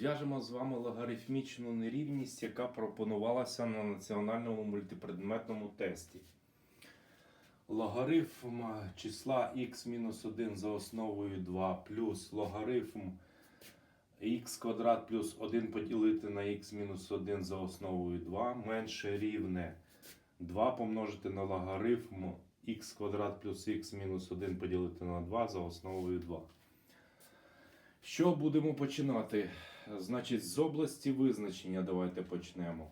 Зв'яжемо з вами логарифмічну нерівність, яка пропонувалася на національному мультипредметному тесті. Логарифм числа x-1 за основою 2 плюс логарифм х квадрат плюс 1 поділити на x-1 за основою 2 менше рівне 2 помножити на логарифм х квадрат плюс х-1 поділити на 2 за основою 2. Що будемо починати? Значить, з області визначення давайте почнемо.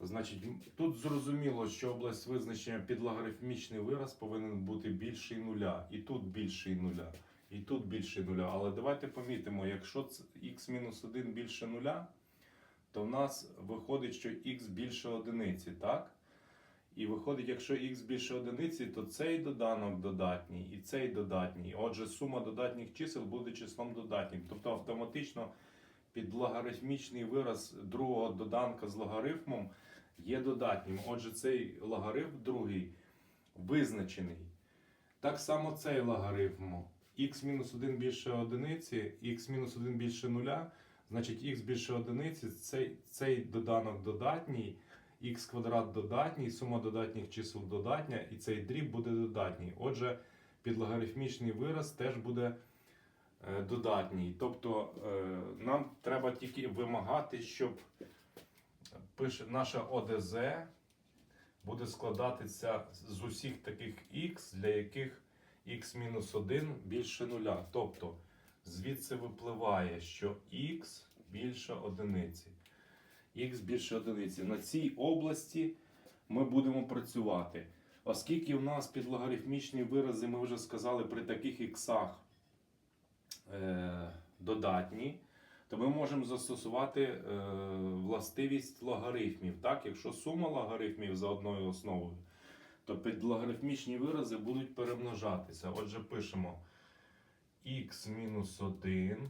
Значить, тут зрозуміло, що область визначення під логарифмічний вираз повинен бути більший нуля. І тут більший нуля, і тут більший нуля. Але давайте помітимо, якщо х-1 більше нуля, то в нас виходить, що х більше одиниці, так? І виходить, якщо х більше одиниці, то цей доданок додатній і цей додатній. Отже, сума додатніх чисел буде числом додатнім. Тобто автоматично під логарифмічний вираз другого доданка з логарифмом є додатнім. Отже, цей логарифм другий визначений. Так само цей логарифм. х-1 більше одиниці, х-1 більше нуля, значить х більше одиниці, цей, цей доданок додатній х квадрат додатній, сума додатніх чисел додатня, і цей дріб буде додатній. Отже, підлогарифмічний вираз теж буде додатній. Тобто е, нам треба тільки вимагати, щоб пише, наша ОДЗ буде складатися з усіх таких х, для яких х-1 більше нуля. Тобто звідси випливає, що х більше одиниці х більше одиниці. На цій області ми будемо працювати. Оскільки у нас під логарифмічні вирази, ми вже сказали, при таких іксах е, додатні, то ми можемо застосувати е, властивість логарифмів. Так? Якщо сума логарифмів за одною основою, то під логарифмічні вирази будуть перемножатися. Отже, пишемо х-1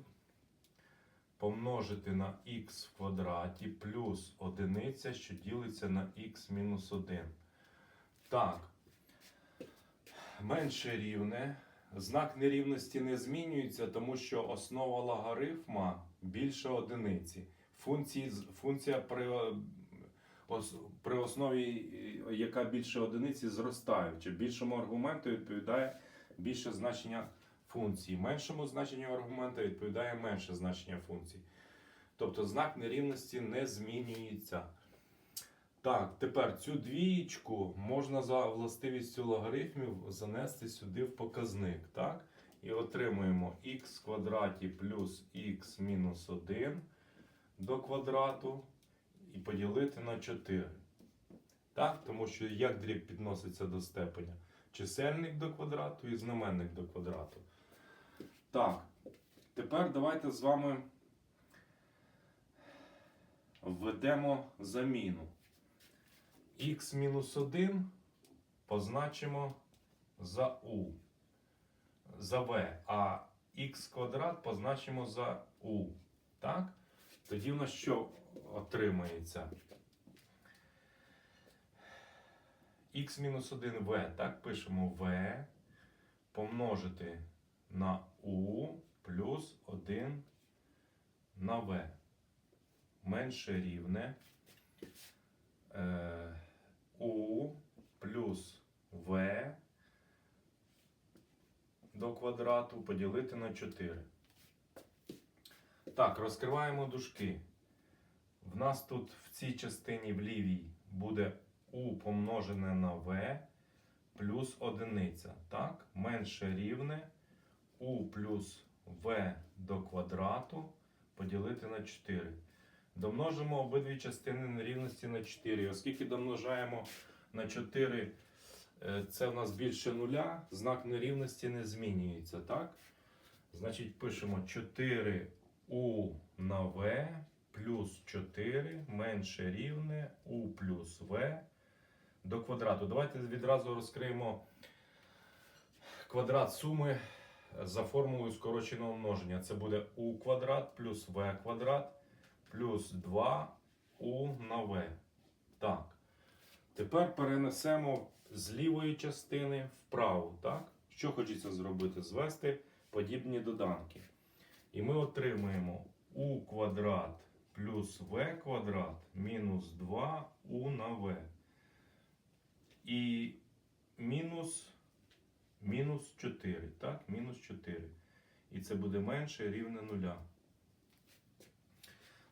помножити на х в квадраті плюс одиниця, що ділиться на х-1. Так. Менше рівне. Знак нерівності не змінюється, тому що основа логарифма більше одиниці. Функції, функція при, при основі, яка більше одиниці, зростаюча. Більшому аргументу відповідає більше значення функції. Меншому значенню аргумента відповідає менше значення функції. Тобто знак нерівності не змінюється. Так, тепер цю двієчку можна за властивістю логарифмів занести сюди в показник. Так? І отримуємо х квадраті плюс х мінус 1 до квадрату і поділити на 4. Так? Тому що як дріб підноситься до степеня? Чисельник до квадрату і знаменник до квадрату. Так, тепер давайте з вами введемо заміну. Х-1 позначимо за u, за v, а х квадрат позначимо за u. Так? Тоді в нас що отримається? х-1v, так, пишемо v помножити на u плюс 1 на v. Менше рівне е, u плюс v до квадрату поділити на 4. Так, розкриваємо дужки. В нас тут в цій частині в лівій буде u помножене на v плюс одиниця. Так, менше рівне u плюс v до квадрату поділити на 4. Домножимо обидві частини нерівності на 4. Оскільки домножаємо на 4, е, це в нас більше нуля, знак нерівності не змінюється. так? Значить, пишемо 4u на v плюс 4 менше рівне u плюс v до квадрату. Давайте відразу розкриємо квадрат суми за формулою скороченого множення. Це буде u квадрат плюс v квадрат плюс 2u на v. Так. Тепер перенесемо з лівої частини вправо. Так? Що хочеться зробити? Звести подібні доданки. І ми отримуємо у квадрат плюс в квадрат мінус 2у на в. І мінус, мінус 4. Так, мінус 4. І це буде менше рівне нуля.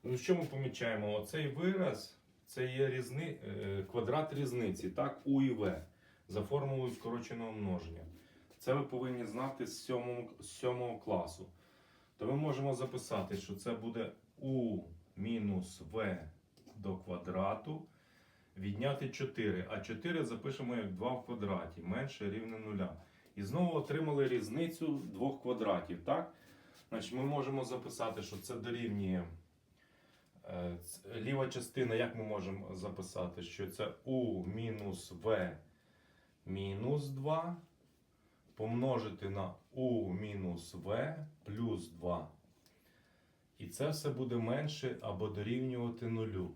Ну, що ми помічаємо? Оцей вираз це є різни, е, квадрат різниці, так, у і в за формулою скороченого множення. Це ви повинні знати з 7, 7 класу. То ми можемо записати, що це буде у мінус в до квадрату відняти 4. А 4 запишемо як 2 в квадраті, менше рівне 0. І знову отримали різницю двох квадратів. Так? Значить, ми можемо записати, що це дорівнює. Е, Ліва частина, як ми можемо записати, що це у мінус в мінус 2 помножити на у мінус в плюс 2. І це все буде менше або дорівнювати нулю.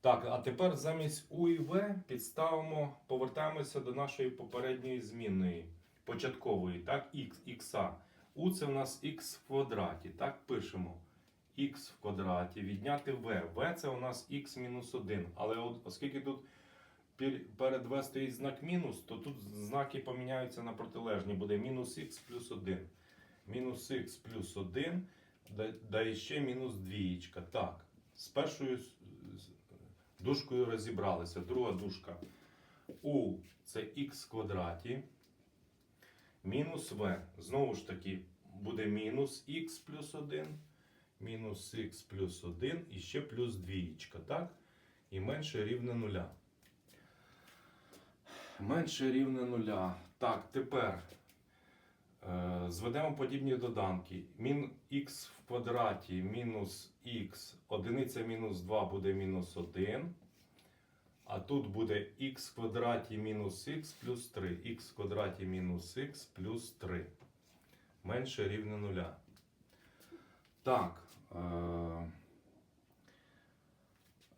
Так, а тепер замість у і в підставимо, повертаємося до нашої попередньої змінної, початкової, так, x, х. У це в нас х в квадраті. Так, пишемо х в квадраті, відняти v. v це у нас х мінус 1. Але от, оскільки тут перед v стоїть знак мінус, то тут знаки поміняються на протилежні. Буде мінус х плюс 1. Мінус х плюс 1, да, ще мінус двієчка. Так, з першою дужкою розібралися. Друга дужка. У це х квадраті. Мінус v. Знову ж таки, буде мінус х плюс 1. Мінус х плюс 1 і ще плюс двієчка, так? І менше рівне нуля. Менше рівне нуля. Так, тепер е, зведемо подібні доданки. Мін х в квадраті мінус х, одиниця мінус 2 буде мінус 1. А тут буде х в квадраті мінус х плюс 3. х в квадраті мінус х плюс 3. Менше рівне нуля. Так. Е,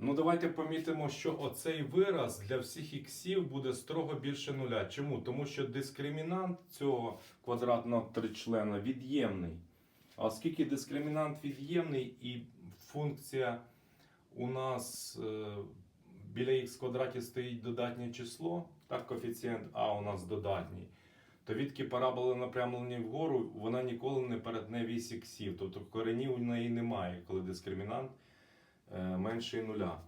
Ну, давайте помітимо, що оцей вираз для всіх іксів буде строго більше нуля. Чому? Тому що дискримінант цього квадратного тричлена від'ємний. А оскільки дискримінант від'ємний і функція у нас е, біля х квадраті стоїть додатнє число, так, коефіцієнт А у нас додатній, то відки параболи напрямлені вгору, вона ніколи не перетне вісь іксів. Тобто коренів у неї немає, коли дискримінант е, менший нуля.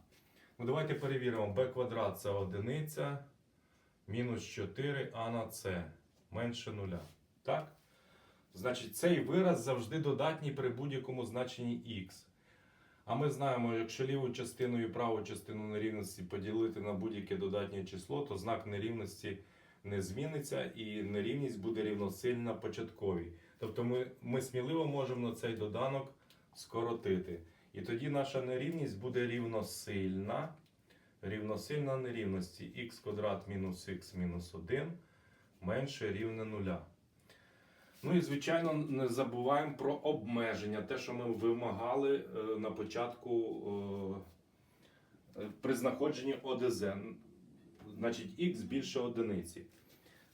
Ну, давайте перевіримо. b квадрат це одиниця, мінус 4 а на c менше нуля. Так? Значить, цей вираз завжди додатній при будь-якому значенні х. А ми знаємо, якщо ліву частину і праву частину нерівності поділити на будь-яке додатнє число, то знак нерівності не зміниться і нерівність буде рівносильна початковій. Тобто ми, ми сміливо можемо на цей доданок скоротити. І тоді наша нерівність буде рівносильна. Рівносильна нерівності х квадрат мінус х мінус 1 менше рівне нуля. Ну і звичайно не забуваємо про обмеження, те, що ми вимагали е, на початку е, е, при знаходженні ОДЗ. Значить, х більше одиниці.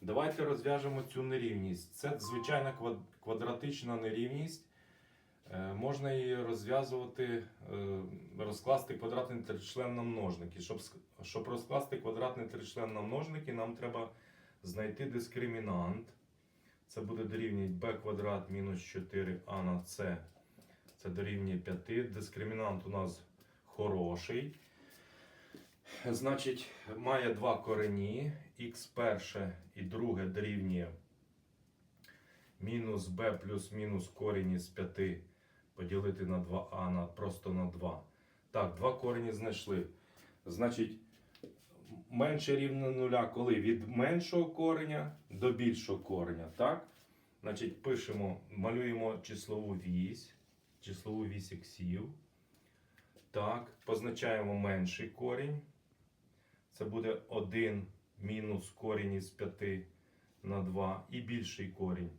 Давайте розв'яжемо цю нерівність. Це звичайна квадратична нерівність. Е, Можна її розв'язувати, е, розкласти квадратний тричлен на множники. Щоб, щоб розкласти квадратний тричлен на множники, нам треба знайти дискримінант. Це буде дорівнювати b квадрат мінус 4а на c. Це дорівнює 5. Дискримінант у нас хороший. Значить, має два корені. Х перше і друге дорівнює мінус b плюс мінус корінь із 5 поділити на 2а на, просто на 2. Так, два корені знайшли. Значить, менше рівне нуля, коли від меншого кореня до більшого кореня. Так? Значить, пишемо, малюємо числову вісь, числову вісь іксів. Так, позначаємо менший корінь. Це буде 1 мінус корінь із 5 на 2 і більший корінь.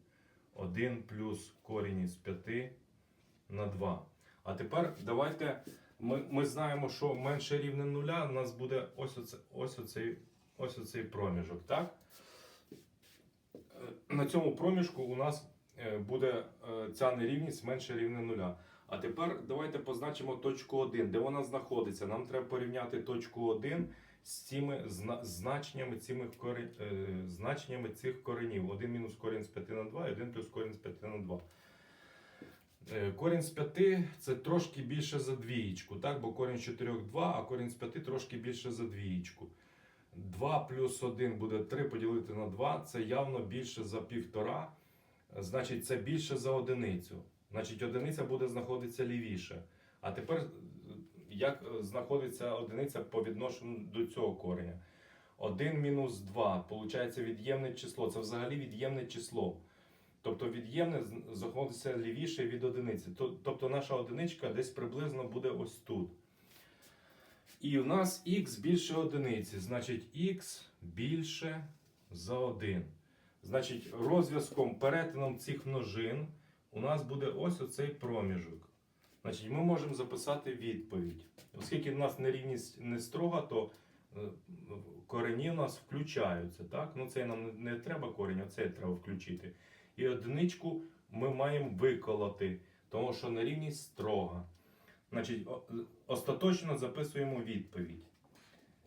1 плюс корінь із 5 на 2. А тепер давайте. Ми, ми знаємо, що менше рівне нуля у нас буде ось, оце, ось, оцей, ось оцей проміжок. Так? Е, На цьому проміжку у нас е, буде е, ця нерівність менше рівне нуля. А тепер давайте позначимо точку 1, де вона знаходиться. Нам треба порівняти точку 1 з цими зна- значеннями, цими корень, е, значеннями цих коренів. 1 мінус корінь з 5 на 2 і 1 плюс корінь з 5 на 2. Е, Корінь з 5 це трошки більше за двієчку, так? бо корінь з 4 2, а корінь з 5 трошки більше за двієчку. 2 плюс 1 буде 3 поділити на 2, це явно більше за півтора. Значить, це більше за одиницю. Значить, одиниця буде знаходитися лівіше. А тепер як е, знаходиться одиниця по відношенню до цього кореня? 1 мінус 2, виходить від'ємне число. Це взагалі від'ємне число. Тобто від'ємне знаходиться лівіше від одиниці. Тобто наша одиничка десь приблизно буде ось тут. І у нас х більше одиниці, значить х більше за 1. Значить, розв'язком, перетином цих множин у нас буде ось оцей проміжок. Значить, ми можемо записати відповідь. Оскільки в нас нерівність не строга, то е, корені у нас включаються. Так? Ну, це нам не треба корінь, а це треба включити. І одиничку ми маємо виколоти, тому що нерівність строга. Значить, остаточно записуємо відповідь.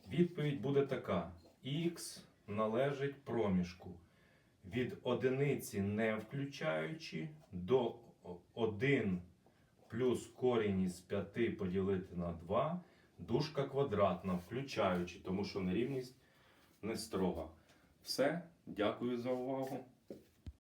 Відповідь буде така: х належить проміжку від одиниці не включаючи до 1 плюс корінь із 5 поділити на 2, дужка квадратна включаючи, тому що нерівність не строга. Все, дякую за увагу.